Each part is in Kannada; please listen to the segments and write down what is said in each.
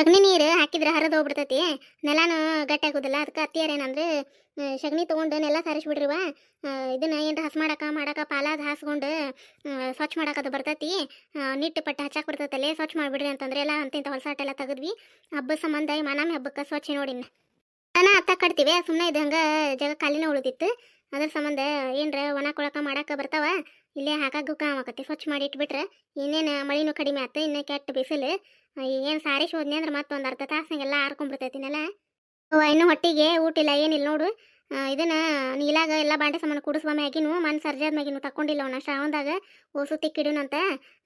ಸಗಣಿ ನೀರು ಹಾಕಿದ್ರೆ ಹರಿದು ಹೋಗ್ಬಿಡ್ತೈತಿ. ನೆಲನೂ ಗಟ್ಟಿ ಆಗೋದಿಲ್ಲ. ಅದಕ್ಕೆ ಅತ್ತಿಯಾರ ಏನಂದ್ರೆ ಸಗಣಿ ತೊಗೊಂಡು ನೆಲ ಸಾರಿಸ್ಬಿಡ್ರಿವ? ಇದನ್ನ ಏನ್ರ ಹಸ್ ಮಾಡಕ ಮಾಡಕ ಪಾಲಾದ ಹಾಸ್ಕೊಂಡು ಸ್ವಚ್ಛ ಅದು ಬರ್ತೈತಿ. ನಿಟ್ಟು ಪಟ್ಟು ಹಚ್ಚಾಕ್ ಬರ್ತೈತಲ್ಲೇ, ಸ್ವಚ್ಛ ಮಾಡಿಬಿಡ್ರಿ ಅಂತಂದ್ರೆ ಎಲ್ಲ ಅಂತ ಅಂತಿಂತ ಹೊಲಸಾಟೆಲ್ಲ ತೆಗೆದ್ವಿ. ಹಬ್ಬದ ಸಂಬಂಧ ಮಾನಮಿ ಹಬ್ಬಕ್ಕೆ ಸ್ವಚ್ಛ ನೋಡಿನ ನಾನು ಅತ್ತ ಕಟ್ತೀವಿ. ಸುಮ್ಮನೆ ಇದು ಹಂಗೆ ಜಾಗ ಖಾಲಿನ ಉಳಿದಿತ್ತು. ಅದ್ರ ಸಂಬಂಧ ಏನ್ರ ಒಣ ಕೊಳಕ ಮಾಡಕ್ಕೆ ಬರ್ತಾವ? ಇಲ್ಲೇ ಹಾಕಾಗು ಆಕತಿ ಸ್ವಚ್ಛ ಮಾಡಿ ಇಟ್ಬಿಟ್ರೆ ಇನ್ನೇನು ಮಳಿನೂ ಕಡಿಮೆ ಆಯ್ತು ಇನ್ನೂ ಕೆಟ್ಟ ಬಿಸಿಲು. ಏನು ಸಾರಿ ಶೋಧನೆ ಅಂದ್ರೆ ಮತ್ತೊಂದು ಅರ್ಧ ತಾಸ್ನಾಗೆಲ್ಲ ಆರ್ಕೊಂಡ್ಬಿಡ್ತೈತಿನಲ್ಲ ಇನ್ನು ಹೊಟ್ಟಿಗೆ ಊಟ ಇಲ್ಲ ಏನಿಲ್ಲ ನೋಡು. ಇದನ್ನು ನೀಲಾಗ ಎಲ್ಲ ಬಾಂಡೆ ಸಾಮಾನು ಕುಡಿಸುವ ಮ್ಯಾಗಿನೂ ಮನ್ ಸರ್ಜಾದ ಮ್ಯಾಗಿನೂ ತಕೊಂಡಿಲ್ಲ ಅವನ. ಶ್ರಾವಣದಾಗ ಓಸು ತಿಕ್ಕಿಡುನಂತ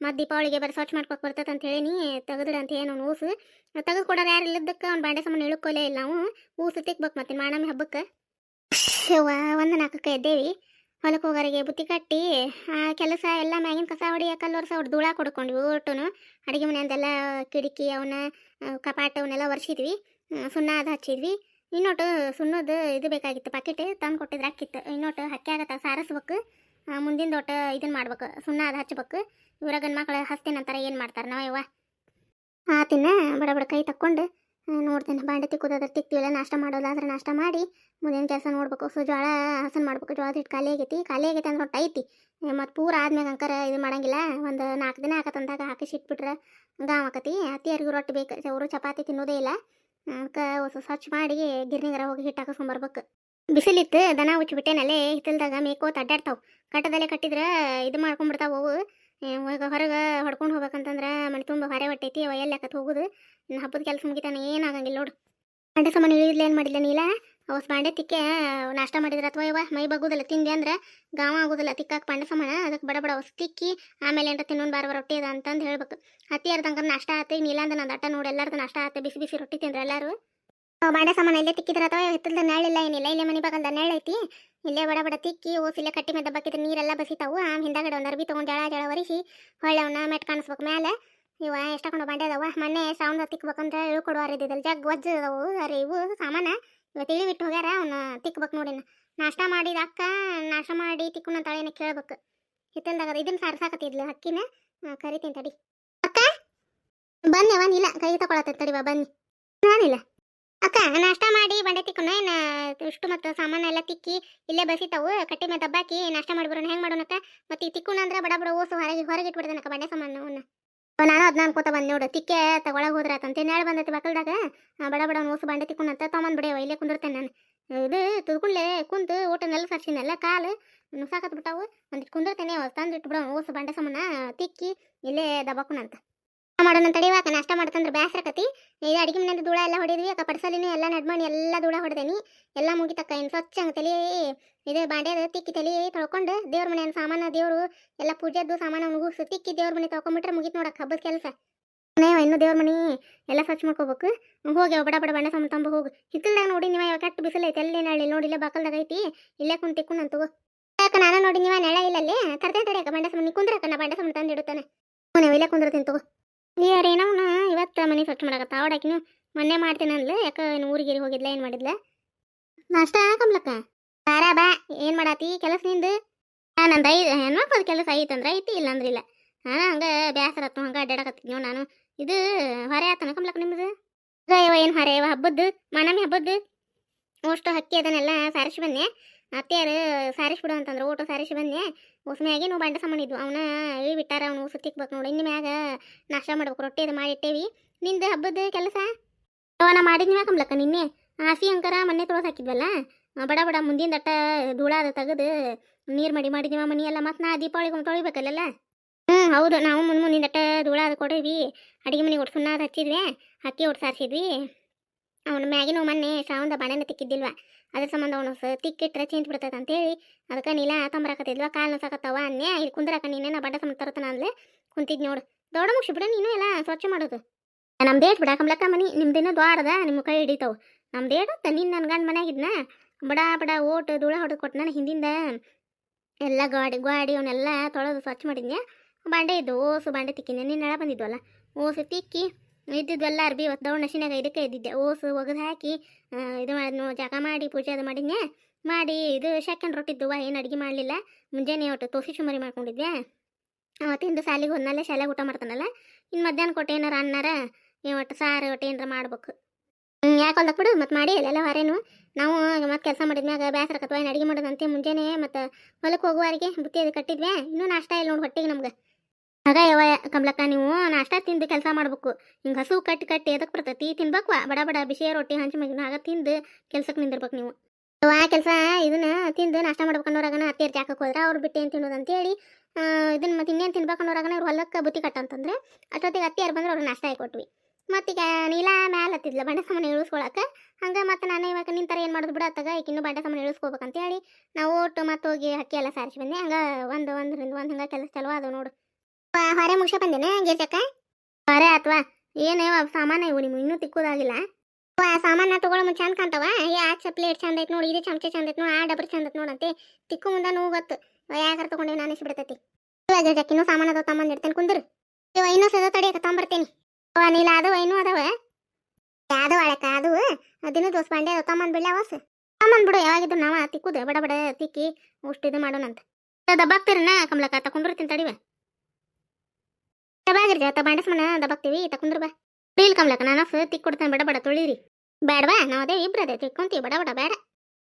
ಮತ್ತು ದೀಪಾವಳಿಗೆ ಬರೀ ಸ್ವಚ್ಛ ಮಾಡ್ಕೊಕ್ ಬರ್ತೈತೆ ಅಂತ ಹೇಳಿ ತೆಗೆದಿಡು ಅಂತ ಏನು ಅವ್ನು ಊಸು. ತೆಗೆದು ಕೊಡೋರು ಯಾರು ಇಲ್ಲದಕ್ಕೆ ಅವ್ನು ಬಾಂಡೆ ಸಾಮಾನು ಇಳ್ಕೊಲೇ ಇಲ್ಲ ನಾವು ಊಸು ತಿಕ್ಬೇಕು ಮತ್ತೆ ಮಾಡಮಿ ಹಬ್ಬಕ್ಕೆ. ಒಂದು ನಾಲ್ಕಕ್ಕೆ ಎದ್ದೇವಿ. ಹೊಲಕ್ಕೆ ಹೋಗೋರಿಗೆ ಬುತ್ತಿ ಕಟ್ಟಿ, ಆ ಕೆಲಸ ಎಲ್ಲ ಮ್ಯಾಗಿನ ಕಸ ಹೊಡಿ ಕಲ್ಲು ವರ್ಷ ಹೊಡ್ ಧೂಳ ಕೊಡ್ಕೊಂಡ್ವಿ ಊಟನು ಅಡುಗೆ ಮನೆಯಂದೆಲ್ಲ ಕಿಟಕಿ ಅವನ್ನ ಕಪಾಟ ಅವನ್ನೆಲ್ಲ ಒರೆಸಿದ್ವಿ. ಸುಣ್ಣ ಅದು ಹಚ್ಚಿದ್ವಿ. ಇನ್ನೊಟ್ಟು ಸುಣ್ಣದು ಇದು ಬೇಕಾಗಿತ್ತು ಪಾಕಿಟ್ ತಂದು ಕೊಟ್ಟಿದ್ರೆ ಹಾಕಿತ್ತು. ಇನ್ನೊಟ್ಟು ಹಕ್ಕಿ ಆಗತ್ತ, ಸಾರಿಸ್ಬೇಕು. ಮುಂದಿನ ಒಟ್ಟು ಇದನ್ನ ಮಾಡ್ಬೇಕು, ಸುಣ್ಣ ಅದು ಹಚ್ಬೇಕು. ಇವ್ರ ಗಂಡು ಮಕ್ಳು ಹಚ್ತೇನಂತಾರೆ ಏನು ಮಾಡ್ತಾರೆ ನಾವು ಯವ್ವ? ಆತಿನ ಬಡ ಬಡ ಕೈ ತಕ್ಕೊಂಡು ನೋಡ್ತೇನೆ. ಬಾಂಡೆ ತಿಕ್ಕೋದಾದ್ರೆ ತಿಕ್ತೀವಲ್ಲ, ನಾಷ್ಟ ಮಾಡೋದಾದ್ರೆ ನಾಷ್ಟ ಮಾಡಿ ಮುಂದಿನ ಕೆಲಸ ನೋಡ್ಬೇಕು. ಸೊ ಜೋಳ ಹಸನ್ ಮಾಡ್ಬೇಕು. ಜೋಳದ ಹಿಟ್ಟು ಖಾಲಿ ಆಗೈತಿ. ಖಾಲಿ ಆಗೈತಿ ಅಂದ್ರೆ ಒಟ್ಟು ಐತಿ. ಮತ್ತು ಪೂರ ಆದ್ಮ್ಯಾಗ ಅಂಕರ ಇದು ಮಾಡಂಗಿಲ್ಲ. ಒಂದು ನಾಲ್ಕು ದಿನ ಆಕತ್ತಂದಾಗ ಹಾಕಿಸಿ ಇಟ್ಬಿಟ್ರೆ ಗಾಮ್ ಆಕತಿ. ಅತ್ತಿಯರಿಗೂ ರೊಟ್ಟಿ ಬೇಕು. ಅವರು ಚಪಾತಿ ತಿನ್ನೋದೇ ಇಲ್ಲ. ಅದಕ್ಕೆ ಹೊಸ ಸ್ವಚ್ಛ ಮಾಡಿ ಗಿರ್ನಿಗರ ಹೋಗಿ ಹಿಟ್ಟು ಹಾಕಿಸ್ಕೊಂಬರ್ಬೇಕು ಬಿಸಿಲಿತ್ತು, ದನ ಉಚ್ಚಿಬಿಟ್ಟೇನಲ್ಲೇ ಹಿತ್ತಲ್ದಾಗ ಮೇಕೋತ ಅಡ್ಡಾಡ್ತಾವೆ. ಕಟ್ಟದಲ್ಲೇ ಕಟ್ಟಿದ್ರೆ ಇದು ಮಾಡ್ಕೊಂಡ್ಬಿಡ್ತಾವೆ ಅವು. ಈಗ ಹೊರಗೆ ಹೊಡ್ಕೊಂಡು ಹೋಗ್ಬೇಕಂತಂದ್ರೆ ಮನೆ ತುಂಬ ಹೊರೆ ಹೊಟ್ಟೈತಿ, ಅವ ಎಲ್ಲಿ ಹಾಕತ್ ಹೋಗುದು? ನನ್ನ ಹಬ್ಬದ ಕೆಲಸ ಮುಗಿತಾನೆ ಏನಾಗಂಗಿಲ್ಲ ನೋಡು. ಬಾಂಡೆ ಸಾಮಾನು ಇಳಿದ್ಲ ಏನು ಮಾಡಿಲ್ಲ ನೀಲ? ಅವಸ್ ಬಾಂಡೆ ತಿಕ್ಕೆ ನಾಷ್ಟ ಮಾಡಿದ್ರೆ ಅಥವಾ ಇವ? ಮೈ ಬಗ್ಗುದಿಲ್ಲ ತಿಂದೆ ಅಂದ್ರೆ ಗಾವ ಆಗುದಿಲ್ಲ, ತಿಕ್ಕಾಕ ಪಾಂಡೆ ಸಾಮಾನ ಅದಕ್ಕೆ ಬಡ ಬಡ ಅವಸ್ ತಿಕ್ಕಿ, ಆಮೇಲೆ ಏನಾರ ತಿನ್ನೊಂದು ಬಾರ ರೊಟ್ಟಿ ಅದ ಅಂತಂದು ಹೇಳ್ಬೇಕು. ಹತ್ತಿ ಅರ್ಧಂಕ ನಾಷ್ಟ ಆತ ನೀಲಂದ ನಂದು ಅಟ್ಟ ನೋಡಿ, ಎಲ್ಲಾರ್ದು ನಾಷ್ಟ ಆತ ಬಿಸಿ ಬಿಸಿ ರೊಟ್ಟಿ ತಿಂದ್ರೆ ಎಲ್ಲರೂ? ಬಾಂಡೆ ಸಾಮಾನು ಇಲ್ಲೇ ತಿಕ್ಕಿದ್ರೆ ಅಥವಾ ಹಿತ್ತಲ್ದ ನೆರಳಿಲ್ಲ ಏನಿಲ್ಲ, ಇಲ್ಲೇ ಮನೆ ಬಾಗಲ್ದ ನೆರಳು ಐತಿ. ಇಲ್ಲೇ ಬಡ ಬಡ ತಿಕ್ಕಿ ಓಸ್ ಇಲ್ಲೇ ಕಟ್ಟಿ ಮೇಲೆ ಬಕ್ಕಿದ್ರೆ ನೀರೆಲ್ಲ ಬಸಿತಾವು. ಆಮ್ ಹಿಂದಾಗಡೆ ಒಂದು ಅರ್ಬಿ ತೊಗೊಂಡು ಜಳ ಜಳ ಒರಿಸಿ ಹೊಳ್ಳೆ ಅವನ್ನ ಮೆಟ್ ಕಾಣಿಸ್ಬೇಕು ಮೇಲೆ ಇವ ಎಷ್ಟಕೊಂಡು ಬಾಂಡೆ ಅದಾವ? ಮೊನ್ನೆ ಶ್ರಾವಣದ ತಿಕ್ಬೇಕಂದ್ರೆ ಹೇಳ್ಕೊಡುವಾರ ಇದ್ದಿದ್ದಲ್ಲ ಜಗ್ ವಜ್ಜ ಅದಾವು. ಅರೆ ಇವು ಸಾಮಾನ ಇವತ್ತು ಇಳಿಬಿಟ್ಟು ಹೋಗ್ಯಾರ ಅವನ್ನ ತಿಕ್ಬೇಕು ನೋಡಿನ. ನಾಷ್ಟ ಮಾಡಿದ ಅಕ್ಕ, ನಾಷ್ಟ ಮಾಡಿ ತಿಕ್ಕುನ ತಾಳೇನ ಕೇಳ್ಬೇಕು. ಹಿತ್ತಲ್ದಾಗ ಇದನ್ನ ಸಾರ್ಸಾಕತ್ತಿದ್ಲು ಅಕ್ಕಿನ. ಕರಿತೀನಿ ತಡಿ. ಅಕ್ಕ, ಬನ್ನಿ ಅವನಿಲ್ಲ ಕೈ ತಗೊಳತ್ತ ತಡಿವ ಬನ್ನಿ. ನಾನಿಲ್ಲ. ಅಕ್ಕ, ನಾಷ್ಟ ಮಾಡಿ ಬಂಡೆ ತಿಕ್ಕುನ ಏನು, ಇಷ್ಟು ಮತ್ತು ಸಾಮಾನು ಎಲ್ಲ ತಿಕ್ಕಿ ಇಲ್ಲೇ ಬಸಿತಾವು, ಕಟ್ಟಿ ಮೇಲೆ ದಬ್ಬಾಕಿ ನಾಷ್ಟ ಮಾಡಿ ಬರೋಣ, ಹೆಂಗೆ ಮಾಡೋಣಕ್ಕ ಮತ್ತೆ ಈ ತಿಕ್ಕುನ ಅಂದ್ರೆ ಬಡ ಬಡ ಓಸು, ಹೊರಗೆ ಹೊರಗೆ ಇಟ್ಬಿಡ್ದನಕ್ಕ ಬಂಡೆ ಸಾಮಾನು ಅವನ್ನ ನಾನು ಅದನ್ನ ಅನ್ಕೋತ ಬಂದು ನೋಡು, ತಿಕ್ಕೆ ತಗೊಳಗೆ ಹೋದ್ರ ಅಂತ. ಹೇಳಿ ಬಂದೈತಿ ಬಕಲ್ದಾಗ? ಬಡ ಬಡ ಓಸು ಬಂಡೆ ತಿಕ್ಕೊಂಡಂತ ತೊಗೊಂಬಂದ್ ಬಿಡೇವ ಇಲ್ಲೇ ಕುಂದಿರ್ತೇನೆ ನಾನು. ಇದು ತುದ್ಕೊಂಡ್ಲೆ ಕುಂತು ಊಟ ಊಟನೆಲ್ಲ ಸರ್ಸಿನೆಲ್ಲ ಕಾಲು ನುಸಾಕತ್ ಬಿಟ್ಟಾವು ಒಂದಿಟ್ಟು ಕುಂದಿರ್ತೇನೆ ತಂದು ಇಟ್ಬಿಡೋ ಓಸು ಬಂಡೆ ಸಾಮಾನ, ತಿಕ್ಕಿ ಇಲ್ಲೇ ದಬ್ಬಾಕುನಂತ ಮಾಡೋಣ ತಡಿವಾಕ ನಾಷ್ಟ ಮಾಡ್ತಂದ್ರೆ. ಬ್ಯಾಸ್ರಕತಿ ಇದು ಅಡಿಗೆ ಮನೆಯಿಂದ ಧೂಳ ಎಲ್ಲ ಹೊಡಿದ್ವಿ. ಅಕ್ಕ ಪಡ್ಸಲಿನೂ ಎಲ್ಲ ನಡ್ಮಣಿ ಎಲ್ಲ ಧೂಳ ಹೊಡೆದೇನಿ. ಎಲ್ಲ ಮುಗಿತಕ್ಕ ಏನು ಸ್ವಚ್ಛ ಹಂಗೆ ತಲೆ ಇದು ಬಾಂಡ್ಯದ ತಿಕ್ಕಿ ತಲೆ ತೊಳ್ಕೊಂಡು ದೇವ್ರ ಮನೆ ಸಾಮಾನು ದೇವರು ಎಲ್ಲ ಪೂಜೆದ್ದು ಸಾಮಾನು ಮುಗಿಸು ತಿಕ್ಕಿ ದೇವ್ರ ಮನೆ ತೊಳ್ಕೊಂಬಿಟ್ರೆ ಮುಗಿತು ನೋಡಕ್ಕೆ. ಹಬ್ಬದ ಕೆಲಸ. ಇನ್ನು ದೇವ್ರ ಮನೆ ಎಲ್ಲ ಸ್ವಚ್ಛ ಮಾಡ್ಕೋಬೇಕು. ಹೋಗಿ ಬಡ ಬಡ ಬಣ್ಣ ಸಮ ತಂಬ ಹೋಗು. ಹಿತ್ತಲ್ದಾಗ ನೋಡಿ ನೀವು ಯಾವ ಕೆಟ್ಟ ಬಿಸಿಲು ಐತೆ. ಅಲ್ಲಿ ನಾಳೆ ನೋಡಿ, ಇಲ್ಲ ಬಾಕಲ್ದಾಗ ಐತಿ. ಇಲ್ಲೇ ಕುಂತು ತಿಕ್ಕು ನಾನು ನಾನು ನೋಡಿ ನೀವು ನೆಳ ಇಲ್ಲಲ್ಲೇ ತರ್ತೇನೆ ತಡಿಯಕ್ಕ ಬಂಡೆ ನೀ ಕುಂದ್ರಕ್ಕ ನಾ ಬಂಡೆ ಸಾಮಾನು ತಂದಿಡುತ್ತಾನೆ ನೀವು ಇಲ್ಲೇ ಕುಂದಿರ್ತೀನಿ ತಗೋ. ಯಾರೇನವನ ಇವತ್ತು ಮನೆ ಸ್ವಚ್ಛ ಮಾಡಕತ್ತ ಅವಡಾಕಿನು ಮೊನ್ನೆ ಮಾಡ್ತೀನಿ ಅನ್ಲ ಯಾಕ ಏನು ಊರಿಗೆ ಹೋಗಿದ್ಲ, ಏನು ಮಾಡಿದ್ಲ? ನಾಷ್ಟ ಕಮ್ಲಕ್ಕ ಬಾರ, ಬಾ, ಏನು ಮಾಡಾತಿ, ಕೆಲಸ ನಿಂದು? ನಂದು ಐದು ಹೆಣ್ಮಕ್ಳದ ಕೆಲಸ ಐತಂದ್ರೆ ಐತಿ, ಇಲ್ಲ ಅಂದ್ರೆ ಇಲ್ಲ. ಹಾಂ, ಹಂಗೆ ಬೇಸರ ಆತು ಹಂಗೆ ಅಡ್ಡಾಡಕತ್ತಿದ್ನೋ ನಾನು. ಇದು ಹೊರೆ ಆತನ ಕಮ್ಲಕ್ಕ ನಿಮ್ಮದು ಏನು ಹೊರೆ ಹಬ್ಬದ್ದು, ಮನಮಿ ಹಬ್ಬದ್ದು? ಅಷ್ಟು ಹಕ್ಕಿ ಅದನ್ನೆಲ್ಲ ಸಾರಿಸಿ ಬಂದೆ. ಅತ್ತೆಯಾರು ಸಾರಿಸ್ ಬಿಡು ಅಂತಂದ್ರೆ ಊಟ ಸಾರಿಸಿ ಬಂದೆ. ಉಸ್ ಮ್ಯಾಗೇನು ಬಂಡ ಸಾಮಾನಿದ್ವು ಅವನ ಇಳಿ ಬಿಟ್ಟಾರ, ಅವನು ಉಸು ತಿಕ್ಬೇಕು ನೋಡಿ. ಇನ್ನು ಮ್ಯಾಗ ನಾಷ್ಟ ಮಾಡ್ಬೇಕು, ರೊಟ್ಟಿ ಅದು ಮಾಡಿಟ್ಟೇವಿ ನಿಂದು ಹಬ್ಬದ ಕೆಲಸ? ನಾ ಮಾಡಿದ್ನಿ ಕಮ್ಲಕ್ಕ ನಿನ್ನೆ? ಆಸಿ ಅಂಕರ, ಮೊನ್ನೆ ತೊಳಸ್ ಹಾಕಿದ್ವಲ್ಲ? ಬಡ ಬಡ ಮುಂದಿನ ದಟ್ಟ ಧೂಳ ಅದು ತೆಗೆದು ನೀರು ಮಡಿ ಮಾಡಿದ್ವಿ ಮನಿ ಎಲ್ಲ ಮತ್ತೆ ನಾ ದೀಪಾವಳಿಗೆ ತೊಳಿಬೇಕಲ್ಲ ಹ್ಞೂ ಹೌದು. ನಾವು ಮುಂದೆ ಮುಂದಿನ ದಟ್ಟ ಧೂಳ ಅದು ಕೊಡೀವಿ. ಅಡುಗೆ ಮನೆಗೆ ಅದು ಹಚ್ಚಿದ್ವಿ. ಅಕ್ಕಿ ಒಟ್ಟು ಸಾರಿಸಿದ್ವಿ. ಅವನ ಮ್ಯಾಗಿನ ಮೊನ್ನೆ ಶ್ರಾವಣದ ಬಾಣೆನ ತಿಕ್ಕಿದ್ದಿಲ್ವ? ಅದ್ರ ಸಂಬಂಧ ಅವನು ತಿಕ್ಕಿಟ್ರೆ ಚಿಂತ ಬಿಡ್ತೈತೆ ಅಂತೇಳಿ. ಅದಕ್ಕೆ ನೀಲ ತಂಬರಾಕತ್ತಿದ್ವ ಕಾಲು ನೋಸಾಕತ್ತವ ಅನ್ನೆ, ಇಲ್ಲಿ ಕುಂದ್ರಾಕ ನೀನೇನ ಬಡ್ಡ ಸಂಬಂಧ ತರತನ ಅಂದ್ಲೆ? ಕುಂತಿದ್ ನೋಡು. ದೊಡ್ಡ ಮುಗಿಸಿ ಬಿಡ, ನೀನು ಎಲ್ಲ ಸ್ವಚ್ಛ ಮಾಡೋದು. ನಮ್ಮ ಡೇಟ್ ಬಿಡ ಕಮ್ಲಕ್ಕ ಮನಿ ನಿಮ್ದಿನ ದ್ವಾರದ ನಿಮ್ಮ ಕೈ ಹಿಡಿತಾವು. ನಮ್ಮ ಡೇಟ್ ನೀನು ನನ್ನ ಗಂಡ ಮನ್ಯಾಗಿದ್ನ ಬಡ ಬಡ, ಓಟ್, ಧೂಳ ಹೊಡೆದು ಕೊಟ್ಟು ನಾನು ಹಿಂದಿಂದ. ಎಲ್ಲ ಗಾಡಿ ಗಾಡಿ ಅವನ್ನೆಲ್ಲ ತೊಳೆದು ಸ್ವಚ್ಛ ಮಾಡಿದ್ನೆ ಬಾಂಡೆ ಇದ್ದು ಓಸು ಬಾಂಡೆ ತಿಕ್ಕಿನ ನೀನು ಬಂದಿದ್ವಲ್ಲ? ಓಸು ತಿಕ್ಕಿ. ಇದ್ದಿದ್ವೆಲ್ಲ ಅರ್ಬಿ ದೌಡ್ ನಶಿನಾಗ ಇದಕ್ಕೆ ಇದ್ದಿದ್ದೆ. ಓಸು ಒಗೆದು ಹಾಕಿ ಇದು ಮಾಡಿದ್ನು ಜಾಗ ಮಾಡಿ, ಪೂಜೆ ಅದು ಮಾಡಿದ್ನೆ ಮಾಡಿ, ಇದು ಸೆಕೆಂಡ್ ರೊಟ್ಟಿದ್ದುವ ಏನು ಅಡುಗೆ ಮಾಡಲಿಲ್ಲ. ಮುಂಜಾನೆ ಒಟ್ಟು ತೋಸಿ ಚುಮರಿ ಮಾಡ್ಕೊಂಡಿದ್ದೆ ಅವತ್ತಿಂದು ಸಾಲಿಗೆ ಹೋದ್ನಲ್ಲ ಶಾಲೆಗೆ ಊಟ ಮಾಡ್ತಾನಲ್ಲ? ಇನ್ನು ಮಧ್ಯಾಹ್ನ ಕೊಟ್ಟು ಏನಾರ ಅನ್ನಾರ? ಒಟ್ಟು ಸಾರು ಒಟ್ಟು ಏನಾರ ಮಾಡ್ಬೇಕು. ಯಾಕೆ ಹೊಲ್ದಕ್ಕೆ ಬಿಡು? ಮತ್ತು ಮಾಡಿ, ಅಲ್ಲೆಲ್ಲ ಹೊರೇನು ನಾವು ಮತ್ತೆ ಕೆಲಸ ಮಾಡಿದ್ಮ್ಯಾಗ ಬೇಸರ ಕತ್ವ ಏನು ಅಡುಗೆ ಮಾಡೋದಂತೆ ಮುಂಜಾನೆ? ಮತ್ತು ಹೊಲಕ್ಕೆ ಹೋಗುವಾರಿಗೆ ಬುತ್ತಿ ಅದು ಕಟ್ಟಿದ್ವಿ ಇನ್ನೂ ನಾಷ್ಟ ಇಲ್ಲ ನೋಡಿ ಹೊಟ್ಟೆಗೆ ನಮ್ಗೆ. ಆಗ ಯಾವ ಕಮಲಕ್ಕ ನೀವು ನಾಷ್ಟ ತಿಂದು ಕೆಲಸ ಮಾಡ್ಬೇಕು. ಹಿಂಗೆ ಹಸು ಕಟ್ಟಿ ಕಟ್ಟಿ ಎದಕ್ಕೆ ಬರ್ತೈತಿ ತಿನ್ಬೇಕು ಬಡ ಬಡ ಬಿಸಿ ರೊಟ್ಟಿ ಹಂಚಿ ಮಗಿನ ಆಗ ತಿಂದು ಕೆಲ್ಸಕ್ಕೆ ನಿಂದಿರ್ಬೇಕು ನೀವು. ಆ ಕೆಲಸ ಇದನ್ನ ತಿಂದು ನಾಷ್ಟ ಮಾಡ್ಬೇಕು ಅನ್ನೋರಾಗನ ಅರ್ಜಿ ಜಾಕಕ್ಕೆ ಹೋದ್ರೆ ಅವ್ರು ಬಿಟ್ಟು ಏನು ತಿನ್ನೋದು ಅಂತೇಳಿ ಇದನ್ನ ಮತ್ತೆ ಇನ್ನೇನು ತಿನ್ಬೇಕು ಅನ್ನೋರಾಗನ ಅವ್ರು ಹೊಲಕ್ಕೆ ಬುತ್ತಿ ಕಟ್ಟಂತಂದ್ರೆ, ಅಷ್ಟೊತ್ತಿಗೆ ಅತ್ತಿಯಾರು ಬಂದ್ರೆ ಅವ್ರು ನಾಷ್ಟ ಕೊಟ್ವಿ ಮತ್ತೀಗ ನೀಲ ಮ್ಯಾಲ ಹತ್ತಿದ್ಲ ಬಂಡೆ ಸಾಮಾನು ಇಳಿಸ್ಕೊಳಕ್ಕೆ ಹಂಗೆ ಮತ್ತೆ ನಾನು ಇವಾಗ ನಿಂತರ ಏನು ಮಾಡೋದು ಬಿಡತ್ತಾಗ ಈಗ ಇನ್ನೂ ಬಂಡೆ ಸಾಮಾನು ಇಳಿಸ್ಕೋಬೇಕಂತ ಹೇಳಿ ನಾವು ಒಟ್ಟು ಮತ್ತೆ ಹೋಗಿ ಹಕ್ಕಿ ಎಲ್ಲ ಸಾರಿಸಿ ಬಂದೆ. ಹಂಗೆ ಒಂದು ಒಂದರಿಂದ ಒಂದು ಹಂಗೆ ಕೆಲಸ ಚಲೋ ಅದು ನೋಡು. ವ- ಹೊರೆ ಮುಗಿಸ ಬಂದೇನೆ ಗಿರ್ಜಕ್ಕ? ಹೊರೆ ಅಥವಾ, ಏನೇ ಸಾಮಾನ ಇವು ನಿಮ್ಗೆ ಇನ್ನೂ ತಿಕ್ಕೋದಾಗಿಲ್ಲ? ಆ ಸಾಮಾನ ತಗೊಳ್ಳೋ ಮುಂಚೆ ಚಂದ ಕಾಣ್ತಾವ? ಯಾ ಎಷ್ಟು ಚಂದ ಐತೆ ನೋಡಿ, ಇದು ಚಮಚೆ ಚಂದ ಐತೆ ನೋಡಿ, ಆ ಡಬ್ರಿ ಚಂದ ಐತೆ ನೋಡಂತೆ ತಿಕ್ಕು ಮುಂದೆ ನೋವು ಗೊತ್ತು. ಯಾಕಾರ ತಗೊಂಡೇವಿ ನಾನು ಬಿಡ್ತೈತಿ ಇವಾಗ ಗಿರ್ಜಕ್ಕ, ಇನ್ನೂ ಸಾಮಾನು ಅದಾವ ತಮ್ಮಂದಿರ್ತೇನೆ ಕುಂದ್ರು. ಇವ ಇನ್ನೂ ಸದ ತಡಿಯಕ ತಗೊಂಬರ್ತೇನೆ ಅವ ನೀಲ ಅದಾವ ಇನ್ನೂ ಅದಾವ. ಯಾವ್ದು ಅಳಕ ಅದು ದಿನ ದೋಸ್ ಬಾಂಡೆ ಅದಾವ, ತಮ್ಮನ್ ಬಿಡ್ಲ ಅವಸ್ ತಮ್ಮನ್ ಬಿಡು ಯಾವಾಗಿದ್ರು ನಾವ ತಿಕ್ಕುದ, ಬಡ ಬಡ ತಿಕ್ಕಿ, ಅಷ್ಟು ಇದು ಮಾಡೋಣಂತ. ದಬ್ಬಾಕ್ತೀರನ ಕಮಲಕ್ಕ ತಕೊಂಡ್ಬಿಡ್ತೀನಿ ತಡಿವ ದಬಾಗಿರ್ಜ ತ ಬಾಂಡೆ ಸಮಾನ ದಬ್ಬಾಕ್ತೀವಿ ತಕೊಂಡ್ರ ಬಾ. ಇಲ್ಲ ಕಮ್ಲಕ ನಾನು ತಿಕ್ ಕೊಡ್ತಾನೆ ಬಡ ಬಡ ತೊಳಿರಿ. ಬೇಡವಾ ನಾವು ಅದೇ ಇಬ್ರ ಅದೇ ತಿಕ್ಕೊಂತೀವಿ, ಬಡ ಬಡ ಬೇಡ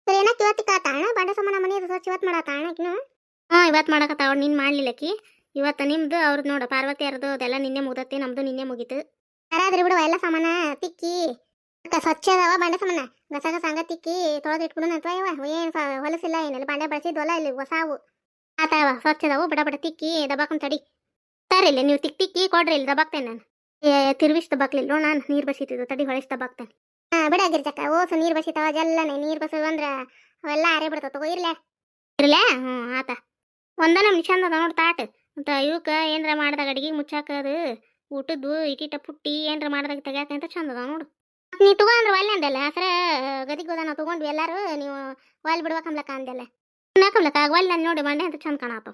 ಸರಿ ಏನಕ್ಕೆ ಇವತ್ತು ಕಾತಾಣ ಬಾಂಡೆ ಸಮಾನ ಮನೆ ಸ್ವಚ್ಛ ಇವತ್ತು ಮಾಡತ್ತಾಣ ಆಕಿನು ಹ್ಞೂ ಇವತ್ತು ನೀನು ಮಾಡ್ಲಿಲ್ಲಕಿ ಇವತ್ತು ನಿಮ್ದು ಅವ್ರದ್ದು ನೋಡು, ಪಾರ್ವತಿ ಅವ್ರದ್ದು ಅದೆಲ್ಲ ನಿನ್ನೆ ಮುಗ್ದತಿ ನಮ್ದು ನಿನ್ನೆ ಮುಗೀತು. ಯಾರಾದ್ರಿ ಬಿಡುವ, ಎಲ್ಲ ಸಾಮಾನ ತಿಕ್ಕಿ. ಸ್ವಚ್ಛ ಅದಾವ ಬಾಂಡೆ ಸಾಮಾನ ಗಸ ಸಂಗ ತಿಕ್ಕಿ ತೊಳೆದು ಇಟ್ಬಿಡು ಅಥವಾ ಯವ ಏನು ಹೊಲಸಿಲ್ಲ ಏನಿಲ್ಲ, ಬಾಂಡೆ ಬಳಸಿದ್ವಲ್ಲ ಇಲ್ಲಿ, ಹೊಸಾವು. ಆತಾವ ಸ್ವಚ್ಛ ಅದಾವು, ಬಡ ಬಡ ತಿಕ್ಕಿ ದಬಾಕೊಂಡ್ ತಡಿ. ತರಿಲ್ಲ ನೀವು ತಿಕ್ ತಿಕ್ಕಿ ಕೊಡ್ರಿ ಇಲ್ಲಿ ದಬಾಕ್ತೇನೆ ನಾನು. ಏ ತಿರ್ವಿಸ್ ನಾನು ನೀರು ಬಸಿತಿದ್ದು, ತಡಿ ಹೊಳಿಸ್ ದಬಾಕ್ತೇನೆ ಹಾ, ಬಿಡ ಗಿರ್ಜಕ್ಕ ಓಸು ನೀರು ಬಸಿತಾವ, ಜಲ್ಲನೆ. ನೀರು ನೀರ್ ಅಂದ್ರ ಅವೆಲ್ಲ ಅರೆ ಬಿಡ್ತಾವ, ತಗೋ, ಇರ್ಲೆ. ಇರ್ಲೆ? ಹ್ಞೂ ಆತ. ಒಂದ ಚಂದ ಅದ ನೋಡ್ ತಾಟ್. ಅಂತ ಇವಕ್ಕ ಏನ್ರ ಮಾಡ್ದಾಗ ಅಡಿಗೆ ಮುಚ್ಚಾಕದು, ಊಟದ್ದು ಇಟಿಟ ಪುಟ್ಟಿ ಏನ್ರ ಮಾಡ್ದಾಗ ತೆಗ್ಯಾಕ ಅಂತ ಚಂದ ಅದ ನೋಡು. ನೀ ತಗೋ ಅಂದ್ರೆ ಒಲ್ಲೆ ಅಂದಲ್ಲ, ಹೆಸರ ಗದಿಗೆ ಹೋದ ನಾವು ತಗೊಂಡ್ವಿ ಎಲ್ಲಾರು, ನೀವು ಒಲ್ ಬಿಡ್ಬೇಕಂಬ್ಲಕ್ಕ ಅಂದೆಲ್ಲ. ನಾಕಂಬ್ಲಕ್ಕ ಆಗ ಒಲ್ಲೆ ನೋಡಿ ಮಂಡೆ ಅಂತ ಚಂದ ಕಾಣಾತು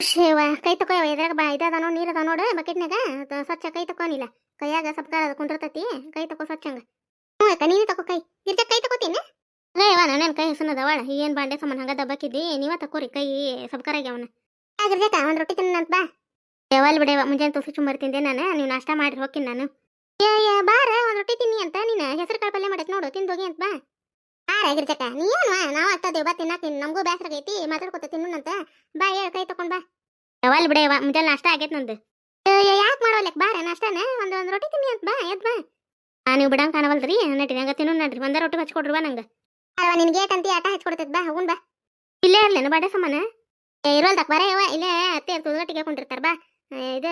ಶೇವ, ಕೈ ತಕೋ ಇದ್ರಾಗ ಬಾ ಇದದ ನೀರ್ ಅದ ನೋಡು ಬಕೆಟ್ನಾಗ ಸ್ವಚ್ಛ ಕೈ ತಕೋನಿಲ್ಲ. ಕೈಯಾಗ ಸಪ್ಕಾರ ಅದ ಕುಂದಿರ್ತೈತಿ, ಕೈ ತಕೋ ಸ್ವಚ್ಛಂಗ ಹ್ಞೂ ಅಕ್ಕ, ನೀನೇ ತಕೋ ಕೈ. ಇರ್ತ ಕೈ ತಕೋತೀನಿ. ಅವ ನನ್ನ ಕೈ ಹಸನದ ಅವಳ ಏನ್ ಬಾಂಡೆ ಸಮಾನ ಹಂಗ ದಬ್ಬಕಿದ್ದಿ? ನೀವ ತಕೋರಿ ಕೈ ಸಬ್ಕರಾಗಿ ಅವನ. ಆಗಿರ್ತೈತ ಒಂದ್ ರೊಟ್ಟಿ ತಿನ್ನಂತ ಬಾ. ಯಾವಲ್ ಬಿಡೇವ ಮುಂಜಾನೆ ತುಸು ಚುಮ್ಮರಿ ತಿಂದೆ ನಾನು, ನೀವು ನಾಷ್ಟ ಮಾಡಿ ಹೋಗ್ತೀನಿ ನಾನು. ಏ ಬಾರ, ಒಂದ್ ರೊಟ್ಟಿ ತಿನ್ನಿ ಅಂತ, ನೀನು ಹೆಸರು ಕಾಳು ಪಲ್ಯ ಮಾಡಕ್ ನೋಡು ತಿಂದೋಗಿ ಅಂತ ಬಾ. ಬಾರ ಗಿರ್ಜಕ್ಕ ನೀ ಏನು ನಾವು ಅತ್ತದೇವ್ ಬಾ ತಿನ್ನಾಕ ನಮಗೂ ಬೇಸರ ಆಗೈತಿ ಮಾತಾಡ್ಕೊತ ತಿನ್ನಂತ ಬಾ ಹೇಳ ಕೈ ತಕೊಂಡ್ ಬಾ. ಯಾವಲ್ ಬಿಡವ ಮುಂಜಾನೆ ನಾಷ್ಟ ಆಗೈತೆ ನಂದು. ಯಾಕೆ ಮಾಡೋಲಕ್ ಬಾರ ನಾಷ್ಟನ? ಒಂದ್ ಒಂದ್ ರೊಟ್ಟಿ ತಿನ್ನಿ ಅಂತ ಬಾ ಎದ್ ಬಾ. ಆ, ನೀವು ಬಿಡಂಗ್ ಕಾಣವಲ್ರಿ ನಡ್ರಿ ಹಂಗ ತಿನ್ನು ನಡ್ರಿ ಒಂದ ರೊಟ್ಟಿ ಹಚ್ಕೊಡ್ರಿ ಬಾ ನಂಗೆ. ಅಲ್ವಾ ನಿನ್ಗೆ ಗೇಟ್ ಅಂತ ಆಟ ಹಚ್ಕೊಡ್ತೈತ್ ಬಾ ಹೋಗುನ್ ಬಾ. ಇಲ್ಲೇ ಇರ್ಲೇನು ಬಾಡೆ ಸಮಾನ? ಏ ಇರೋಲ್ದಕ್ ಬರ ಯವ್ವ ಇಲ್ಲೇ ಅತ್ತೆ ತುದಗಟ್ಟಿಗೆ ಕೊಂಡಿರ್ತಾರ ಬಾ. ಇದು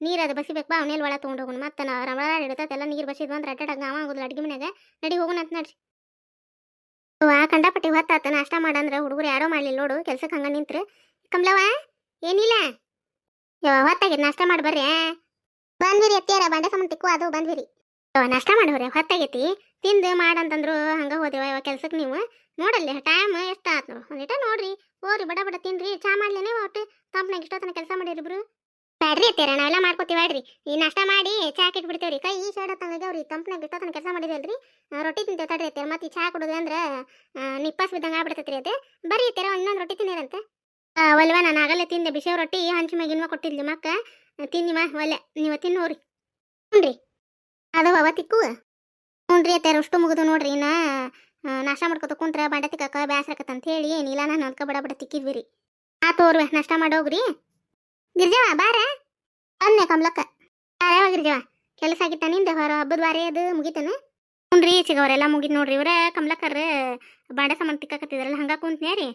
ನೀರು ಅದು ಬಸಿಬೇಕು ಬಾ ಅವನೇಲಿ ಒಳ ತೊಗೊಂಡು ಹೋಗೋಣ ಮತ್ತೆ ನಾ ರಮಣ ಇಡ್ತೈತೆಲ್ಲ ನೀರು ಬಸಿದ್ವು ಅಂದ್ರೆ ಅಡ್ಡಾಡಂಗ ಅವ ಆಗೋದಿಲ್ಲ ಅಡ್ಗೆ ಮನ್ಯಾಗ. ನಡಿ ಹೋಗೋಣ ಅಂತ ನಡ್ರಿ. ವಾ ಕಂಡಪಟ್ಟಿ ಹೊತ್ತಾತ ನಾಷ್ಟಾ ಮಾಡಂದ್ರೆ ಹುಡುಗರು ಯಾರೋ ಮಾಡ್ಲಿಲ್ಲ ನೋಡು ಕೆಲ್ಸಕ್ಕೆ ಹಂಗ ನಿಂತ್ರು. ಕಮ್ಲವ ಏನಿಲ್ಲ? ಯಾವ ಹೊತ್ತಾಗಿದ್ ನಾಷ್ಟ ಮಾಡಿ ಬರ್ರಿ ಬಂದ್ವಿರಿ ಎತ್ತಿಯಾರ ಬಂಡೆ ಸಾಮಾನು ತಿಕ್ಕು, ಅದು ಬಂದ್ವಿರಿ. ಯವ್ವ, ನಾಷ್ಟ ಮಾಡೋರಿ ಹೊತ್ತಾಗೈತಿ. ತಿಂದು ಮಾಡಂತಂದ್ರು ಹಂಗ ಹೋದೇವ ಇವಾಗ ಕೆಲ್ಸಕ್ಕೆ ನೀವು. ನೋಡಲ್ಲಿ ಟೈಮ್ ಎಷ್ಟು ಆತ್ ನೋಡು ನೋಡ್ರಿ. ಹೋರಿ ಬಡ ಬಡ ತಿನ್ರಿ, ಚಾ ಮಾಡ್ಲೇನೆ ಒಟ್ಟು. ತಂಪ್ನಾಗ ಇಷ್ಟೊತ್ತನ ಕೆಲಸ ಮಾಡಿರಿಬ್ರು ಬ್ಯಾಡ್ರಿ ಅತ್ತೀರ ನಾವೆಲ್ಲ ಮಾಡ್ಕೋತೀವಿ ಹೇಳ್ರಿ ಈ ನಾಷ್ಟ ಮಾಡಿ ಚಾ ಇಟ್ಬಿಡ್ತೇವ್ರಿ ಕೈ, ಈ ಅವ್ರಿ ತಂಗಾಗ್ಯಾವ್ರಿ ತಂಪ್ನಾಗ ತನಕ ಕೆಲಸ ಮಾಡಿದಲ್ರಿ ರೊಟ್ಟಿ ತಿಂತೇವೆ ತಡ್ರಿ ಅತ್ತೀರ ಮತ್ತೆ ಈ ಚಾ ಕುಡುದು ಅಂದ್ರೆ ನಿಪ್ಪಾಸ್ ಬಿದ್ದಂಗೆ ಆಗ್ಬಿಡ್ತೈತ್ರಿ ಅದೇ ಬರ್ರಿ ಅತ್ತೀರ ಇನ್ನೊಂದು ರೊಟ್ಟಿ ತಿನ್ನಿರಂತೆ ಒಲ್ವಾ, ನಾನು ಆಗಲೇ ತಿಂದೆ ಬಿಸಿ ರೊಟ್ಟಿ, ಹಂಚು ಮ್ಯಾಗಿನ್ವ ಕೊಟ್ಟಿದ್ಲಿ ಮಕ್ಕ. ತಿನ್ನಿಮ ಒಲ್ಲೆ, ನೀವು ತಿನ್ನೋರಿ ಹ್ಞೂ ರೀ ಅದು ಅವ ತಿಕ್ಕು ಹ್ಞೂ ಅತ್ತೀರ ಅಷ್ಟು ಮುಗಿದು ನೋಡ್ರಿ, ನಾ ನಾಷ್ಟ ಮಾಡ್ಕೊತ ಕುಂತ್ರ, ಬಾಂಡೆ ಬ್ಯಾಸ್ರಕತ್ತಂತ ಬ್ಯಾಸ್ರಕತ್ತ ಅಂತ ಹೇಳಿ, ಏನಿಲ್ಲ, ನಾನು ಅನ್ಕ ಬಡ ಬಡ ತಿಕ್ಕಿದ್ವಿ ರೀ. ಆ, ತೋರ್ವೆ, ನಾಷ್ಟ ಮಾಡೋಗ್ರಿ ಗಿರ್ಜವ, ಬಾರ. ಅನ್ನೆ ಕಮ್ಲಕ್ಕ ಯಾರ್ಯಾವ ಗಿರ್ಜವ? ಕೆಲಸ ಆಗಿತ್ತ ನಿಂದ ಹೊರ ಹಬ್ಬದ ಬಾರಿ ಅದು ಮುಗಿತನ? ಹುನ್ರಿ ಸಿಗವ್ರೆಲ್ಲ ಮುಗಿದ್ ನೋಡ್ರಿ. ಇವ್ರ ಕಮ್ಲಕ್ಕರ್ ಬಾಂಡೆ ಸಾಮಾನು ತಿಕ್ಕಾಕತ್ತಿದ್ರಲ್ಲ, ಹಂಗ ರೀ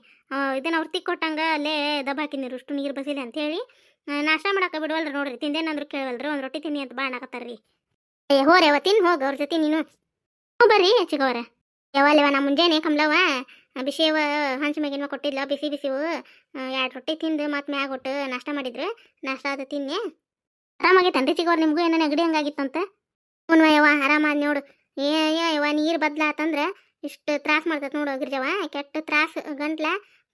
ಇದನ್ನ ಅವ್ರು ತಿಕ್ ಕೊಟ್ಟಂಗ ಅಲ್ಲೇ ದಬ್ಬ ಅಷ್ಟು ನೀರು ಬಸಿಲ್ಲ ಅಂತ ಹೇಳಿ. ನಾಷ್ಟಾ ಮಾಡಕ ಬಿಡವಲ್ರಿ ನೋಡ್ರಿ. ತಿಂದೇನಂದ್ರು ಕೇಳವಲ್ರಿ ಒಂದು ರೊಟ್ಟಿ ತಿನ್ನಿ ಅಂತ ಬಾಣ ಅನ್ನಕತ್ತಾರ್ರಿ ಏ ಹೋರಿ ಅವ ತಿನ್ ಹೋಗ ಅವ್ರ ಜೊತೆ ನೀನು. ಹ್ಞೂ ಬರ್ರಿ ಚಿಗವರ ಯಾವಲ್ಲವ ನಾ ಮುಂಜಾನೆ ಕಮ್ಲವ ಬಿಸಿವ ಹಂಚ ಮ್ಯಾಗಿನ ಕೊಟ್ಟಿದ್ಲ, ಬಿಸಿ ಬಿಸಿವು ಎರಡು ರೊಟ್ಟಿ ತಿಂದು ಮತ್ತೆ ಮ್ಯಾಗ ಒಟ್ಟು ನಾಷ್ಟ ಮಾಡಿದ್ರು. ನಾಷ್ಟ ಅದು ತಿನ್ನೆ ತಂದೆ ಸಿಗೋವ್ರು ನಿಮಗೂ ಏನೋ ನೆಗಡಿ ಹಂಗಾಗಿತ್ತಂತ? ಆರಾಮ ಆರಾಮಾದ್ ನೋಡು. ಏ ಯವ್ವ, ನೀರು ಬದ್ಲಾತಂದ್ರೆ ಇಷ್ಟು ತ್ರಾಸ ಮಾಡ್ತೈತೆ ನೋಡು ಗಿರ್ಜವ ಕೆಟ್ಟ ತ್ರಾಸ, ಗಂಟ್ಲ,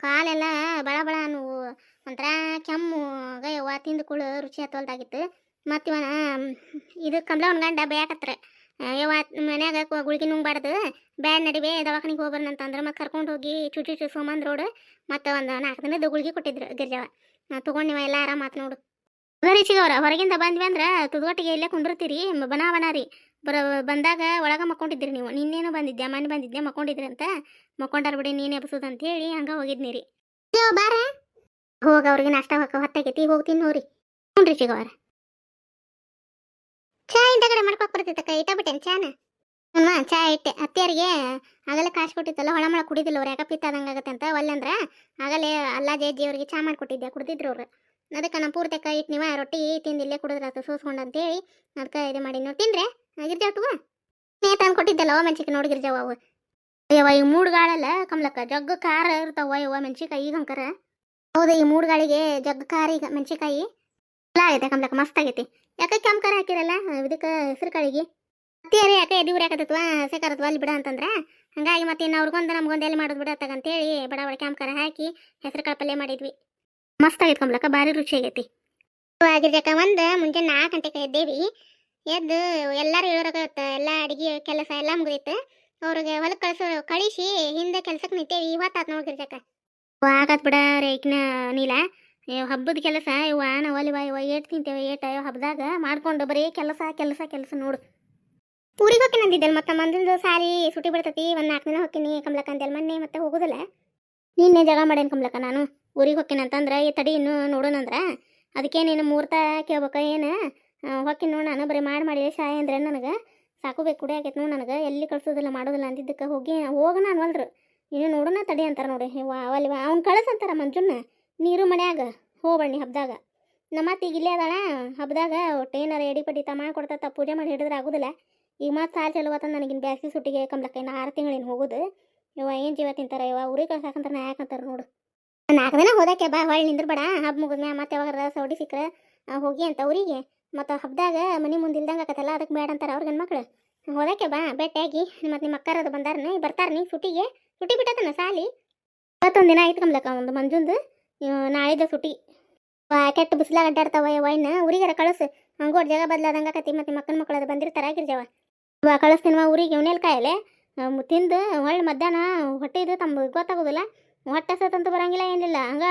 ಕಾಲೆಲ್ಲ ಬಳ ಬಳ ನೋವು ಒಂಥರ ಕೆಮ್ಮು. ಯವ್ವ ತಿಂದು ಕುಳು ರುಚಿ ಹತ್ತೋಲ್ದಾಗಿತ್ತು ಮತ್ತು ಇದು ಇದು ಒಂದು ಗಂಡ ಬೇಕತ್ರ. ಯವ್ವ ಮನ್ಯಾಗ ಗುಳಿಗೆ ನುಂಗ್ಬಾರ್ದು. ಬ್ಯಾಡ್ ನಡಿವೆ ದವಾಖಾನಿಗೆ ಹೋಗ್ಬರ್ನ ಅಂತಂದ್ರೆ ಮತ್ತೆ ಕರ್ಕೊಂಡು ಹೋಗಿ ಚುಟಿ ಸೋಮಂದ್ ರೋಡ್ ಮತ್ತು ಒಂದು ನಾಲ್ಕು ದಿನದ ಗುಳಿಗೆ ಕೊಟ್ಟಿದ್ರು ಗಿರ್ಜವ. ನಾ ನೀವು ಎಲ್ಲ ಆರಾಮತ್ ನೋಡು. ರೀಚಿಗೆ ಅವ್ರ, ಹೊರಗಿಂದ ಬಂದ್ವಿ ಅಂದ್ರೆ ತುದುಗಟ್ಟಿಗೆ ಇಲ್ಲೇ ಕುಂಡಿರ್ತೀರಿ ಬನಾವನ ಬನ ಬನ ರೀ. ಬರ ಬಂದಾಗ ಒಳಗೆ ಮಕ್ಕೊಂಡಿದ್ರಿ ನೀವು. ನಿನ್ನೇನು ಬಂದಿದ್ದೆ ಮನೆ ಬಂದಿದ್ದೆ ಮಕ್ಕೊಂಡಿದ್ರಿ ಅಂತ ಮಕ್ಕೊಂಡಾರ ಬಿಡಿ, ನೀನು ಎಬ್ಸೋದು ಅಂತ ಹೇಳಿ ಹಂಗೆ ಹೋಗಿದ್ನಿ ರೀ. ಬಾರ ಹೋಗ ಅವ್ರಿಗೆ ನಾಷ್ಟ ಹೊತ್ತಾಗೈತಿ, ಹೋಗ್ತೀನಿ ನೋಡ್ರಿ. ಹ್ಞೂ ರೀ ಚಿಗವಾರ ಚಾ ಇಂತಗಡೆ ಮಾಡ್ಕೊಕ್ ಬರ್ತೈತಕ್ಕ ಇಟ್ಟ ಬಿಟ್ಟೇನ್ ಚಾನ? ಹ್ಞೂ ಚಾ ಇಟ್ಟೆ. ಅತ್ತೆಯರಿಗೆ ಆಗಲೇ ಕಾಸು ಕೊಟ್ಟಿತ್ತಲ್ಲ, ಹೊಳಮಳ ಕುಡಿದಿಲ್ಲ ಅವ್ರು, ಯಾಕೆ ಪಿತ್ತಾದಂಗೆ ಆಗತ್ತೆ ಅಂತ. ಒಲ್ಲೆ ಆಗಲೇ ಅಲ್ಲ ಜೇಜಿ ಅವ್ರಿಗೆ ಚಾ ಮಾಡಿಕೊಟ್ಟಿದ್ದೆ ಕುಡ್ದಿದ್ರು ಅವ್ರು. ಅದಕ್ಕೆ ನಮ್ಮ ಕೈ ಇಟ್ಟು ನೀವ ರೊಟ್ಟಿ ತಿಂದು ಇಲ್ಲೇ ಕುಡಿದ್ರಾತು, ಸೂಸ್ಕೊಂಡು ಅಂತೇಳಿ ಅದಕ್ಕೆ ಇದು ಮಾಡಿ. ನೋಡಿ ತಿಂದ್ರೆ ಗಿರ್ಜಾವ್ ತಗೋ. ನೀ ತಂದು ಕೊಟ್ಟಿದ್ದಲ್ಲ ಓ ಮೆಣಸಿಕ ನೋಡಿ ಗಿರ್ಜಾವ ಅವು. ಅಯ್ಯವ ಈ ಮೂಡ್ಗಾಳಲ್ಲ ಗಾಳಲ್ಲ ಕಮ್ಲಕ್ಕ, ಜಗ್ಗ ಖಾರ ಇರ್ತಾವ ಅಯ್ಯವ ಮೆಣಸಿಕಾಯಿ ಈಗ ಹೌದ ಹೌದು, ಈ ಮೂಡ್ಗಾಳಿಗೆ ಜಗ್ಗ ಖಾರ ಈಗ ಮೆಣಸಿಕಾಯಿ ಎಲ್ಲ ಆಗೈತೆ ಕಮಲಕ್ಕ, ಮಸ್ತ್ ಆಗೈತಿ. ಯಾಕೆ ಕೆಂಪು ಹಾಕಿರಲ್ಲ? ಇದಕ್ಕೆ ಹೆಸರು ಕಾಳಿಗೆ. ಅತ್ತಿಯರಿ ಯಾಕೆ ಎದಿ ಉರಿಯಾಕತ್ತತ್ವ ಹಸೆ ಕರತ್ವ ಅಲ್ಲಿ ಬಿಡ ಅಂತಂದ್ರೆ? ಹಂಗಾಗಿ ಮತ್ತೆ ಇನ್ನು ಅವ್ರಿಗೊಂದು ನಮ್ಗೊಂದು ಎಲ್ಲಿ ಮಾಡೋದು ಬಿಡ ಅಂತೇಳಿ ಬಡ ಬಡ ಕೆಂಪು ಹಾಕಿ ಹೆಸರು ಕಾಳು ಪಲ್ಯ ಮಾಡಿದ್ವಿ. ಮಸ್ತ್ ಆಗಿತ್ಕೊಂಬ್ಲಕ್ಕ ಭಾರಿ ರುಚಿ ಆಗೈತಿ. ಆಗಿರ್ಬೇಕ ಒಂದು ಮುಂಜಾನೆ ನಾಲ್ಕು ಗಂಟೆಗೆ ಎದ್ದೇವಿ. ಎದ್ದು ಎಲ್ಲರೂ ಹೇಳೋರಾಗತ್ತ ಎಲ್ಲ ಅಡಿಗೆ ಕೆಲಸ ಎಲ್ಲ ಮುಗಿದಿತ್ತು. ಅವ್ರಿಗೆ ಹೊಲಕ್ಕೆ ಕಳಿಸೋ ಕಳಿಸಿ ಹಿಂದೆ ಕೆಲ್ಸಕ್ಕೆ ನಿಂತೇವಿ, ಇವತ್ತಾತ್ ನೋಡಿರ್ಬೇಕ ಆಗತ್ ಬಿಡ ರೇಕ್ನ ನೀಲ. ಹಬ್ಬದ ಕೆಲಸ ಇವ ನಾವು ಒಲಿವ ಇವ ಏಟ್ ತಿಂತೇವೆ, ಏಟ ಅಯ್ಯೋ ಹಬ್ಬದಾಗ ಮಾಡ್ಕೊಂಡು ಬರೀ ಕೆಲಸ ಕೆಲಸ ಕೆಲಸ ನೋಡು. ಊರಿಗೆ ಹೋಗಿ ನಂದಿದ್ದಲ್ಲ ಮತ್ತೆ ಮಂದಿಂದು ಸಾರಿ ಸುಟಿ ಬಿಡ್ತತಿ, ಒಂದು ನಾಲ್ಕು ದಿನ ಹೋಗ್ತೀನಿ, ಕಮ್ಲಕ್ಕ ಅಂತೇಳಿ ಮೊನ್ನೆ ಮತ್ತೆ ಹೋಗುದಿಲ್ಲ. ನಿನ್ನೆ ಜಗ ಮಾಡೇನು ಕಮ್ಲಕ್ಕ ನಾನು? ಊರಿಗೆ ಹೋಗ್ತೀನಿ ಅಂತಂದ್ರೆ ಈ ತಡಿ ಇನ್ನು ನೋಡೋಣಂದ್ರ ಅದಕ್ಕೆ ನೀನು ಮೂರ್ತ ಕೇಳ್ಬೇಕ ಏನು? ಹೊಕ್ಕಿನ ನೋಡಿ ನಾನು, ಬರೀ ಮಾಡಿ ಮಾಡಿ ಶಾಯ ಅಂದ್ರೆ ನನಗೆ? ಸಾಕು ಬೇಕು ಕುಡಿ, ಆಗೈತೆ ನೋಡಿ ನನಗೆ. ಎಲ್ಲಿ ಕಳ್ಸೋದಿಲ್ಲ, ಮಾಡೋದಿಲ್ಲ ಅಂದಿದ್ದಕ್ಕೆ ಹೋಗಿ ಹೋಗೋಣ ಅನ್ವಲ್ರು ಇನ್ನು ನೋಡೋಣ ತಡಿ ಅಂತಾರೆ ನೋಡಿ. ಅವಲ್ಲಿ ಅವ್ನು ಕಳಿಸಂತಾರ ಮಂಜುನ್ನ. ನೀರು ಮನ್ಯಾಗ ಹೋಗಬಣ್ಣಿ ಹಬ್ಬದಾಗ ನಮ್ಮ ಈಗ ಇಲ್ಲೇ ಅದಾಳ ಹಬ್ಬದಾಗ ಏನಾರ ಎಡಿ ಪಡಿ ತ ಕೊಡ್ತಾತ ಪೂಜೆ ಮಾಡಿ ಹಿಡಿದ್ರೆ ಆಗೋದಿಲ್ಲ. ಈಗ ಮತ್ತೆ ಸಾಲ ಚಲುವತ್ತ ನನಗಿನ್ ಬ್ಯಾಸಿ ಸುಟ್ಟಿಗೆ ಕಂಬ್ಲಕ್ಕ ಇನ್ನು ಆರು ತಿಂಗಳಿನ ಹೋಗೋದು. ಇವ ಏನು ಜೀವ ತಿಂತಾರ ಇವ ಊರಿಗೆ ಕಳ್ಸಾಕಂತಾರ, ನಾ ಯಾಕಂತಾರ ನೋಡು. ನಾಲ್ಕು ದಿನ ಹೋದಕ್ಕೆ ಬಾ, ಹೊಳ್ಳಿ ನಿಂದ್ರಬೇಡ ಹಬ್ಬ ಮುಗಿದ್ಮ್ಯಾ ಮತ್ತೆ ಯಾವಾಗ ಸೌಡಿ ಸಿಕ್ಕರೆ ಹೋಗಿ ಅಂತ ಊರಿಗೆ. ಮತ್ತು ಹಬ್ಬದಾಗ ಮನೆ ಮುಂದೆ ಇಲ್ದಂಗೆ ಆಕತ್ತಲ್ಲ ಅದಕ್ಕೆ ಬೇಡ ಅಂತಾರೆ ಅವ್ರ ಮಕ್ಳು ಹೋದಕ್ಕೆ ಬಾ ಬೆಟ್ಟಾಗಿ ಮತ್ತು ನಿಮ್ಮ ಅಕ್ಕರದು ಬಂದಾರನ ಬರ್ತಾರನಿ ಸುಟ್ಟಿಗೆ. ಸುಟ್ಟಿ ಬಿಟ್ಟತನ ಸಾಲಿ. ಇವತ್ತೊಂದು ದಿನ ಆಯ್ತು ಕಂಬ್ಲಕ್ಕ ಒಂದು ಮಂಜುಂದು. ಇವ್ ನಾಳಿದ್ದು ಸುಟಿ. ಕೆಟ್ಟ ಬಿಸಿಲಾಗ ಅಡ್ಡಾಡ್ತಾವ ವೈನ್ ಊರಿಗಾರ ಕಳಿಸು. ಹಂಗೋಡ್ ಜಾಗ ಬದಲಾದಂಗ ಕತಿ ಮತ್ತೆ ಮಕ್ಕನ ಮಕ್ಕಳು ಅದು ಬಂದಿರ್ತಾರ ಆಗಿರ್ಜವ ವಾ, ಕಳಿಸ್ತೀನವ ಊರಿಗೆ ಇವನೇಲ್ ಕಾಯಲೆ. ತಿಂದು ಹೊಳ್ಳಿ ಮಧ್ಯಾಹ್ನ ಹೊಟ್ಟೆ ಇದು ತಮ್ಮ ಗೊತ್ತಾಗೋದಿಲ್ಲ. ಹೊಟ್ಟೆ ಹಸತಂತೂ ಬರಂಗಿಲ್ಲ, ಏನಿಲ್ಲ. ಹಂಗ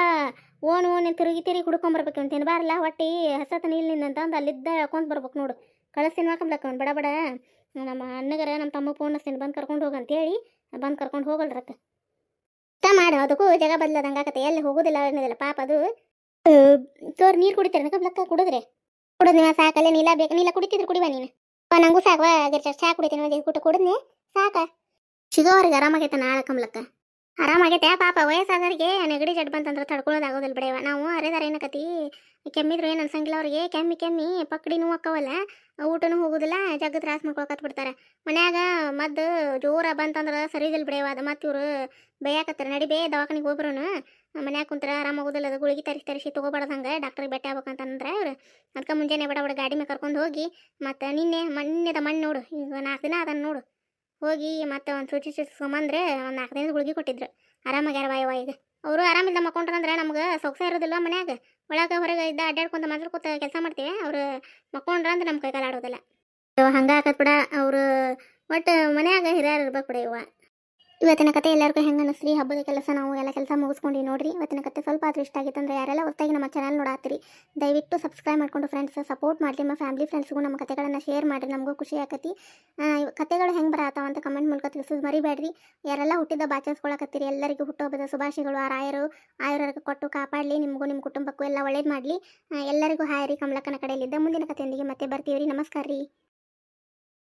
ಓನ್ ಓನ್ ತಿರುಗಿ ತಿರುಗಿ ಹುಡ್ಕೊಂಬರ್ಬೇಕು ಅವ್ನು ತಿನ್ಬಾರಲ್ಲ ಹೊಟ್ಟಿ ಹಸತನ ಅಂತ ಅಂದು ಅಲ್ಲಿದ್ದ ಹೇಳ್ಕೊಂತ ಬರ್ಬೇಕು ನೋಡು. ಕಳಿಸ್ತೀನಿ ಹಾಕಂಬ್ಲಕ್ಕ ಅವ್ನು? ಬಡ ಬಡ. ನಮ್ಮ ಅಣ್ಣಗರ, ನಮ್ಮ ತಮ್ಮ ಫೋನ್ ಹಸ್ತೀನಿ ಬಂದು ಕರ್ಕೊಂಡು ಹೋಗು ಅಂತೇಳಿ ಬಂದು ಕರ್ಕೊಂಡು ಹೋಗಲ್ರಕ್ಕ ಇಷ್ಟ ಮಾಡು, ಅದಕ್ಕೂ ಜಾಗ ಬದಲಾದಂಗೆ ಆಗತ್ತೆ. ಎಲ್ಲಿ ಹೋಗೋದಿಲ್ಲ ಅನ್ನೋದಿಲ್ಲ, ಪಾಪ ಅದು. ತೋರ್ ನೀರು ಕುಡಿತಾರೆ ಬ್ಲಕ್ಕ ಕುಡಿದ್ರೆ. ಕುಡಿದ್ ನೀವು ಸಾಕಲ್ಲೇ ನೀಲ ಬೇಕು ನೀಲ ಕುಡಿತಿದ್ರು ಕುಡಿವ ನೀನು. ನಂಗೂ ಸಾಕವಾ ಚಾ ಕುಡಿತೀನಿ ಒಂದು ಕುಟ್ಟು ಕುಡಿದ್ನಿ, ಸಾಕ. ಸಿಗೋವ್ರಿಗೆ ಆರಾಮಾಗೈತೆ ನಾಳೆ ಕಮ್ಲಕ್ಕ ಆರಾಮಾಗೈತೆ. ಪಾಪ ವಯಸ್ಸಾದವ್ರಿಗೆ ನೆಗಡಿ ಜಡ್ ಬಂತಂದ್ರೆ ತಡ್ಕೊಳ್ಳೋದಾಗೋದಿಲ್ಲ ಬಿಡವ ನಾವು ಅರೆದಾರ ಏನಕತಿ? ಕೆಮ್ಮಿದ್ರು ಏನು ಅನ್ಸಂಗಿಲ್ಲ ಅವ್ರಿಗೆ. ಕೆಮ್ಮಿ ಕೆಮ್ಮಿ ಪಕ್ಕಡಿ ನೋವು ಅಕ್ಕವಲ್ಲ. ಊಟನೂ ಹೋಗೋದಿಲ್ಲ, ಜಗ್ಗ ತ್ರಾಸ ಮಾಡ್ಕೊಳಕತ್ ಬಿಡ್ತಾರೆ. ಮನ್ಯಾಗ ಮದ್ದು ಜೋರ ಬಂತಂದ್ರೆ ಸರಿದಿಲ್ಲ ಬಿಡವ ಅದು ಮತ್ತೆ ಇವರು ಬೇಯಾಕತ್ತಾರೆ. ನಡಿಬೇ ದವಾಖಾನಿಗೆ ಹೋಗ್ಬರೋನು. ಮನ್ಯಾಗ ಕುಂತ್ರ ಆರಾಮಾಗೋದಿಲ್ಲ ಅದು ಗುಳಿಗೆ ತರಿಸಿ ತರಿಸಿ ತೊಗೊಬಾರ್ದು ಹಂಗೆ. ಡಾಕ್ಟ್ರಿಗೆ ಭೇಟಿ ಆಗ್ಬೇಕಂತಂದ್ರೆ ಅವ್ರು ಅದಕ್ಕೆ ಮುಂಜಾನೆ ಬಡ ಬಡ ಗಾಡಿ ಮೇಲೆ ಕರ್ಕೊಂಡು ಹೋಗಿ, ಮತ್ತು ನಿನ್ನೆ ಮೊನ್ನೆದ ಮಣ್ಣು ನೋಡು. ಈಗ ನಾಲ್ಕು ದಿನ ಅದನ್ನು ನೋಡು. ಹೋಗಿ ಮತ್ತೆ ಒಂದು ಸೂಚಿ ಸುಸ್ಕೊಂಬಂದ್ರೆ ಒಂದು ನಾಲ್ಕು ದಿನದ ಗುಳಿಗೆ ಕೊಟ್ಟಿದ್ರು. ಆರಾಮಾಗ್ಯಾರ ವಾಯವ ಈಗ ಅವರು ಆರಾಮಿಲ್ಲ ಮಕ್ಕೊಂಡ್ರಂದ್ರೆ ನಮ್ಗೆ ಸೊಗಸ ಇರೋದಿಲ್ಲ ಮನ್ಯಾಗ. ಒಳಗೆ ಹೊರಗೆ ಇದ್ದ ಅಡ್ಡಾಡ್ಕೊಂತ ಮಾತ್ರ ಕೂತ ಕೆಲಸ ಮಾಡ್ತೀವಿ, ಅವರು ಮಕ್ಕೊಂಡ್ರ ಅಂದ್ರೆ ನಮ್ಮ ಕೈಗಾಲಾಡೋದಿಲ್ಲ ಆಡೋದಿಲ್ಲ. ಹಂಗೆ ಬಿಡ, ಅವರು ಒಟ್ಟು ಮನ್ಯಾಗ ಹಿರಿಯರು ಇರ್ಬೇಕು ಬಿಡ ಇವ ಇವತ್ತಿನ ಕತೆ ಎಲ್ಲರಿಗೂ ಹೆಂಗೆ ಅನಿಸ್ರಿ ಹಬ್ಬದ ಕೆಲಸ ನಾವು ಎಲ್ಲ ಕೆಲಸ ಮುಗಿಸ್ಕೊಂಡು ನೋಡ್ರಿ. ಇವತ್ತಿನ ಕತೆ ಸ್ವಲ್ಪ ಆದ್ರೂ ಇಷ್ಟ ಆಗಿತ್ತು ಅಂದ್ರೆ ಯಾರೆಲ್ಲ ಹೊತ್ತಾಗಿ ನಮ್ಮ ಚಾನಲ್ ನೋಡಾತ್ರಿ ದಯವಿಟ್ಟು ಸಬ್ಸ್ಕ್ರೈಬ್ ಮಾಡ್ಕೊಂಡು ಫ್ರೆಂಡ್ಸ್ ಸಪೋರ್ಟ್ ಮಾಡಿ ನಮ್ಮ ಫ್ಯಾಮಿಲಿ ಫ್ರೆಂಡ್ಸ್ಗೂ ನಮ್ಮ ಕತೆಗಳನ್ನು ಶೇರ್ ಮಾಡಿರಿ. ನಮಗೂ ಖುಷಿ ಆಕತಿ. ಕತೆಗಳು ಹೆಂಗೆ ಬರತ್ತಾವ ಅಂತ ಕಮೆಂಟ್ ಮೂಲಕ ತಿಳಿಸೋದು ಮರಿಬೇಡ್ರಿ. ಯಾರೆಲ್ಲ ಹುಟ್ಟಿದ ಬಾಚರಿಸ್ಕೊಳಕತ್ತೀರಿ ಎಲ್ಲರಿಗೂ ಹುಟ್ಟುಹಬ್ಬದ ಶುಭಾಶಯಗಳು. ಆ ರಾಯರು ಆಯುರ್ವೇದಕ್ಕೆ ಕೊಟ್ಟು ಕಾಪಾಡಲಿ. ನಿಮಗೂ ನಿಮ್ಮ ಕುಟುಂಬಕ್ಕೂ ಎಲ್ಲ ಒಳ್ಳೇದು ಮಾಡಲಿ. ಎಲ್ಲರಿಗೂ ಹಾಯ್ ರೀ. ಕಮಲಕ್ಕನ ಕಡೆಯಲ್ಲಿದ್ದ ಮುಂದಿನ ಕಥೆಯೊಂದಿಗೆ ಮತ್ತೆ ಬರ್ತೀವಿ ರೀ ನಮಸ್ಕಾರ ರೀ.